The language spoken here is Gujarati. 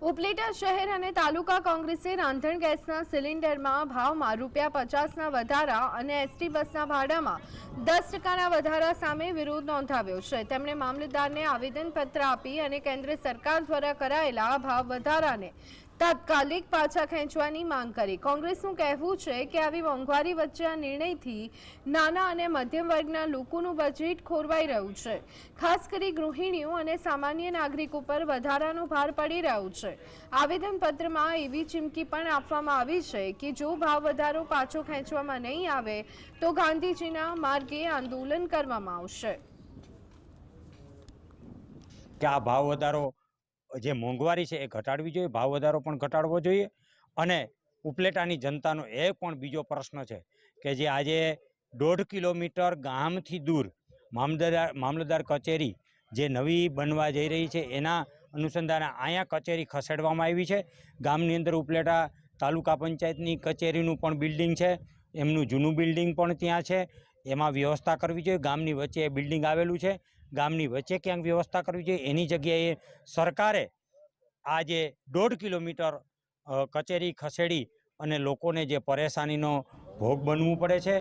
ઉપલેટા શહેર અને તાલુકા કોંગ્રેસે રાંધણ ગેસના સિલિન્ડરમાં ભાવમાં રૂપિયા પચાસના વધારા અને એસટી બસના ભાડામાં દસ ટકાના વધારા સામે વિરોધ નોંધાવ્યો છે. તેમણે મામલતદારને આવેદનપત્ર આપી અને કેન્દ્ર સરકાર દ્વારા કરાયેલા ભાવ વધારાને તાત્કાલિક પાછા ખેંચવાની માંગ કરી. કોંગ્રેસનું કહેવું છે કે આવી મોંઘવારી વચ્ચે આ નિર્ણયથી નાના અને મધ્યમ વર્ગના લોકોનું બજેટ ખોરવાઈ રહ્યું છે. ખાસ કરી ગૃહિણીઓ અને સામાન્ય નાગરિક ઉપર વધારાનો ભાર પડી રહ્યો છે. આવેદનપત્રમાં એવી ચીમકી પણ આપવામાં આવી છે કે જો ભાવ વધારો પાછો ખેંચવામાં નહીં આવે, તો ગાંધીજીના માર્ગે આંદોલન કરવામાં આવશે. ભાવ વધારો જે મોંઘવારી છે એ ઘટાડવી જોઈએ, ભાવ વધારો પણ ઘટાડવો જોઈએ અને ઉપલેટાની જનતાનો એ પણ બીજો પ્રશ્ન છે કે જે આજે દોઢ કિલોમીટર ગામથી દૂર મામલતદાર મામલતદાર કચેરી જે નવી બનવા જઈ રહી છે, એના અનુસંધાને અહીંયા કચેરી ખસેડવામાં આવી છે. ગામની અંદર ઉપલેટા તાલુકા પંચાયતની કચેરીનું પણ બિલ્ડિંગ છે, એમનું જૂનું બિલ્ડિંગ પણ ત્યાં છે. એમાં વ્યવસ્થા કરવી જોઈએ. ગામની વચ્ચે એ બિલ્ડિંગ આવેલું છે. ગામની વચ્ચે ક્યાંક વ્યવસ્થા કરવી જોઈએ? એની જગ્યાએ સરકારે આ જે દોઢ કિલોમીટર કચેરી, ખસેડી અને લોકોને જે પરેશાનીનો ભોગ બનવું પડે છે.